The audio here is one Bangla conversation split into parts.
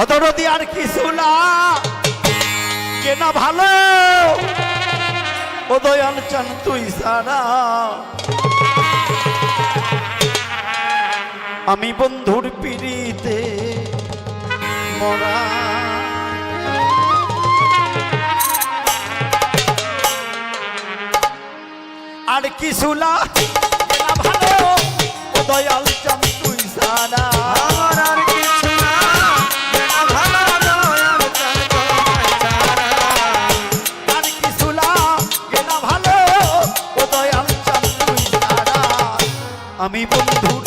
অদরদি আর কিছু না। কেনা ভালো? উদয়ন চান তুই সারা। আমি বন্ধুর পিড়িতে মরা। আর কিছু না। আমি বন্ধুর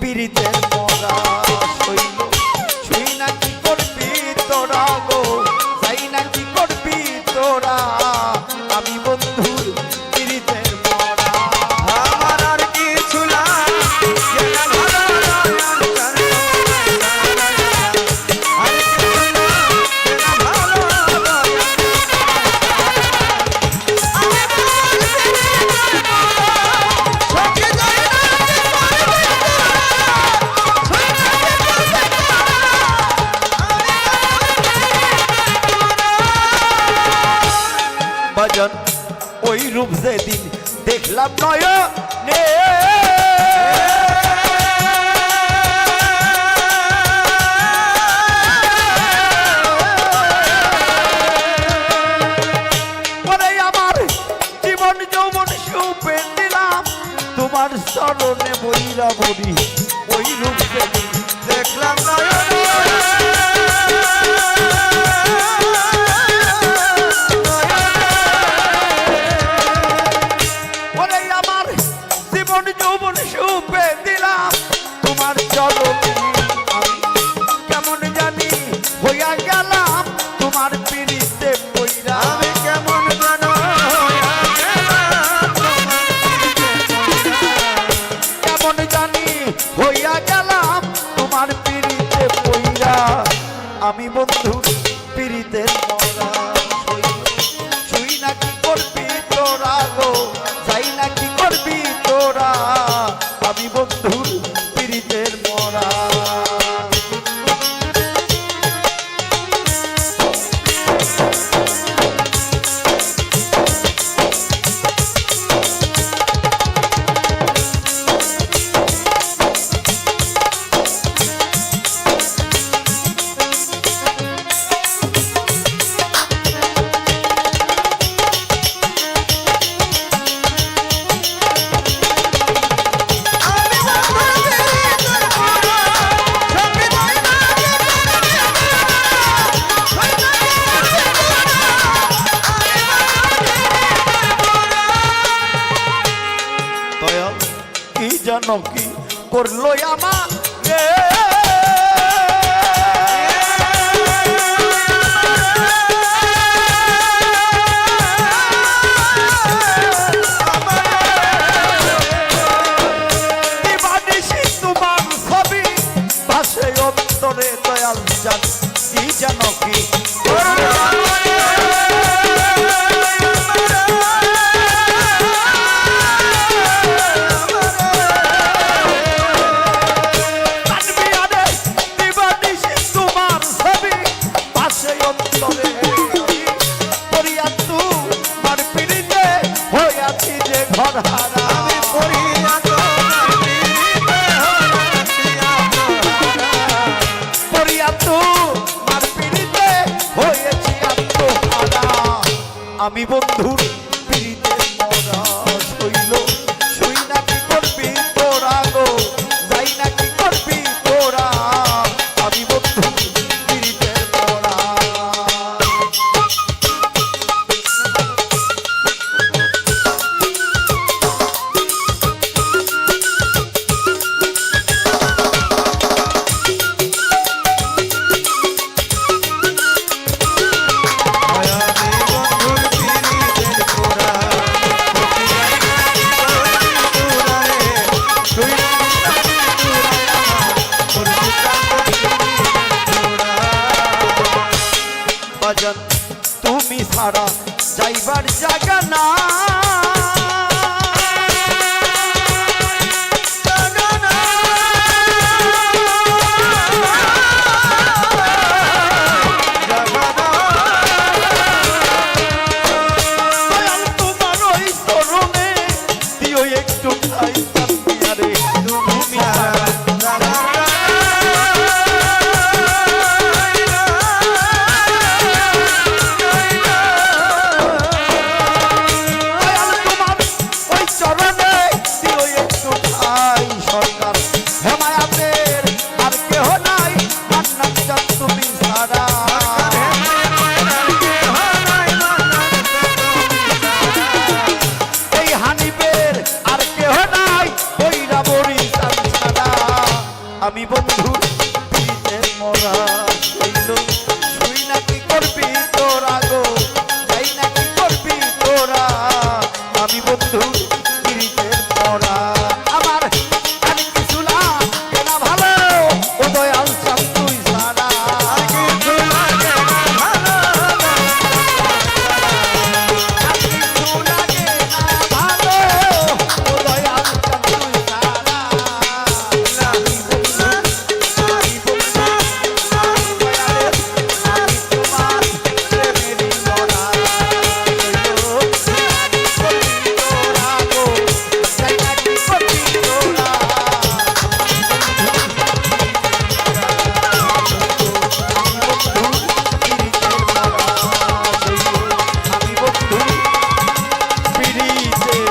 পীড়িতের মরা ওই রূপ যেদিন দেখলাম নয় তোমার চরণে বইরা বলি ওই রূপ দেখলাম নয় যৌবন সুপে দিলাম। তোমার চরণ কেমন জানি হইয়া গেলাম তোমার পিড়িতে কেমন জানি হইয়া গেলাম তোমার পিড়িতে পইরা। আমি বন্ধু জনকি করল আমার তোমার ছবি ভাষে অন্তরে দয়াল জান কি জানকি আমি বন্ধুর পিড়িতে